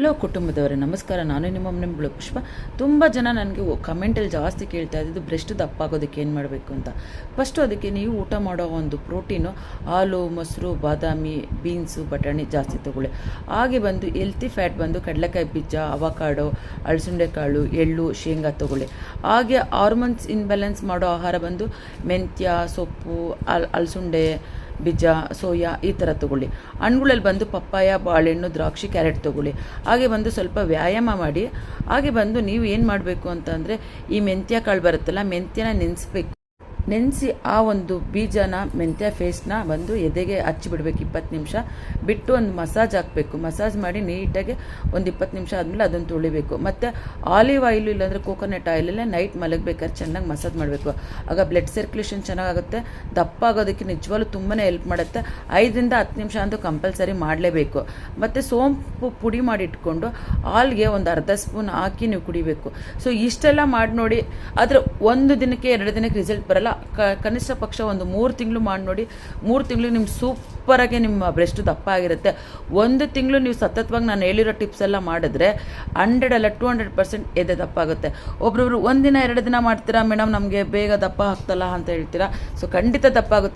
Hello ಕುಟುಂಬದವರೇ, ನಮಸ್ಕಾರ. ನಾನು ನಿಮ್ಮ ನಿಮ್ಮಳು ಪುಷ್ಪ. ತುಂಬ ಜನ ನನಗೆ ಕಮೆಂಟಲ್ಲಿ ಜಾಸ್ತಿ ಕೇಳ್ತಾ ಇದ್ದಿದ್ದು ಬ್ರೆಸ್ಟ್ ದಪ್ಪ ಆಗೋದಕ್ಕೆ ಏನು ಮಾಡಬೇಕು ಅಂತ. ಫಸ್ಟು ಅದಕ್ಕೆ ನೀವು ಊಟ ಮಾಡೋ ಒಂದು ಪ್ರೋಟೀನು ಹಾಲು, ಮೊಸರು, ಬಾದಾಮಿ ಬೀನ್ಸು ಬಟಾಣಿ ಜಾಸ್ತಿ ತಗೊಳ್ಳಿ. ಹಾಗೆ ಬಂದು ಹೆಲ್ತಿ ಫ್ಯಾಟ್ ಬಂದು ಕಡಲೆಕಾಯಿ ಬೀಜ ಅವಕಾಡೋ ಅಳಸಂಡೆ ಕಾಳು ಎಳ್ಳು, ಶೇಂಗಾ ತೊಗೊಳ್ಳಿ. ಹಾಗೆ ಹಾರ್ಮೋನ್ಸ್ ಇನ್ಬ್ಯಾಲೆನ್ಸ್ ಮಾಡೋ ಆಹಾರ ಬಂದು ಮೆಂತ್ಯ, ಸೊಪ್ಪು ಅಲ್ ಅಲಸುಂಡೆ ಬೀಜ, ಸೋಯಾ ಈ ಥರ ತೊಗೊಳ್ಳಿ. ಹಣ್ಣುಗಳಲ್ಲಿ ಬಂದು ಪಪ್ಪಾಯ, ಬಾಳೆಹಣ್ಣು, ದ್ರಾಕ್ಷಿ, ಕ್ಯಾರೆಟ್ ತೊಗೊಳ್ಳಿ. ಹಾಗೆ ಬಂದು ಸ್ವಲ್ಪ ವ್ಯಾಯಾಮ ಮಾಡಿ. ಹಾಗೆ ಬಂದು ನೀವು ಏನು ಮಾಡಬೇಕು ಅಂತಂದರೆ ಈ ಮೆಂತ್ಯ ಕಾಳು ಬರುತ್ತಲ್ಲ, ಮೆಂತ್ಯನ ನೆನೆಸ್ಬೇಕು. ನೆನೆಸಿ ಆ ಒಂದು ಬೀಜನ ಮೆಂತ್ಯ ಫೇಸ್ನ ಬಂದು ಎದೆಗೆ ಹಚ್ಚಿಬಿಡ್ಬೇಕು ಇಪ್ಪತ್ತು ನಿಮಿಷ. ಬಿಟ್ಟು ಒಂದು ಮಸಾಜ್ ಹಾಕಬೇಕು. ಮಸಾಜ್ ಮಾಡಿ ನೀಟಾಗಿ ಒಂದು ಇಪ್ಪತ್ತು ನಿಮಿಷ ಆದಮೇಲೆ ಅದನ್ನು ತೊಳಿಬೇಕು. ಮತ್ತು ಆಲಿವ್ ಆಯಿಲು ಇಲ್ಲಾಂದರೆ ಕೋಕೋನಟ್ ಆಯಿಲಲ್ಲೇ ನೈಟ್ ಮಲಗಬೇಕಾದ್ರೆ ಚೆನ್ನಾಗಿ ಮಸಾಜ್ ಮಾಡಬೇಕು. ಆಗ ಬ್ಲಡ್ ಸರ್ಕ್ಯುಲೇಷನ್ ಚೆನ್ನಾಗಾಗುತ್ತೆ. ದಪ್ಪ ಆಗೋದಕ್ಕೆ ನಿಜವಾಗ್ಲೂ ತುಂಬಾ ಹೆಲ್ಪ್ ಮಾಡುತ್ತೆ. ಐದರಿಂದ ಹತ್ತು ನಿಮಿಷ ಅಂತೂ ಕಂಪಲ್ಸರಿ ಮಾಡಲೇಬೇಕು. ಮತ್ತು ಸೋಂಪು ಪುಡಿ ಮಾಡಿ ಇಟ್ಕೊಂಡು ಹಾಲ್ಗೆ ಒಂದು ಅರ್ಧ ಸ್ಪೂನ್ ಹಾಕಿ ನೀವು ಕುಡಿಬೇಕು. ಸೊ ಇಷ್ಟೆಲ್ಲ ಮಾಡಿ ನೋಡಿ. ಆದರೆ ಒಂದು ದಿನಕ್ಕೆ, ಎರಡು ದಿನಕ್ಕೆ ರಿಸಲ್ಟ್ ಬರಲ್ಲ. ಕ, ಕನಿಷ್ಠ ಪಕ್ಷ ಒಂದು ಮೂರು ತಿಂಗಳು ಮಾಡಿ ನೋಡಿ, ಮೂರು ತಿಂಗಳು ನಿಮ್ಮ ಸೂಪರಾಗಿ ನಿಮ್ಮ ಬ್ರೆಸ್ಟ್ ದಪ್ಪ ಆಗಿರುತ್ತೆ ಒಂದು ತಿಂಗಳು ನೀವು ಸತತವಾಗಿ ನಾನು ಹೇಳಿರೋ ಟಿಪ್ಸ್ ಎಲ್ಲ ಮಾಡಿದ್ರೆ ಹಂಡ್ರೆಡ್ ಅಲ್ಲ ಟು ಹಂಡ್ರೆಡ್ ಪರ್ಸೆಂಟ್ ಎದೆ ದಪ್ಪ ಆಗುತ್ತೆ ಒಬ್ರೊಬ್ರು ಒಂದಿನ ಎರಡು ದಿನ ಮಾಡ್ತೀರಾ ಮೇಡಮ್ ನಮಗೆ ಬೇಗ ದಪ್ಪ ಆಗ್ತಲ್ಲ ಅಂತ ಹೇಳ್ತೀರಾ? ಸೊ ಖಂಡಿತ ದಪ್ಪ ಆಗುತ್ತೆ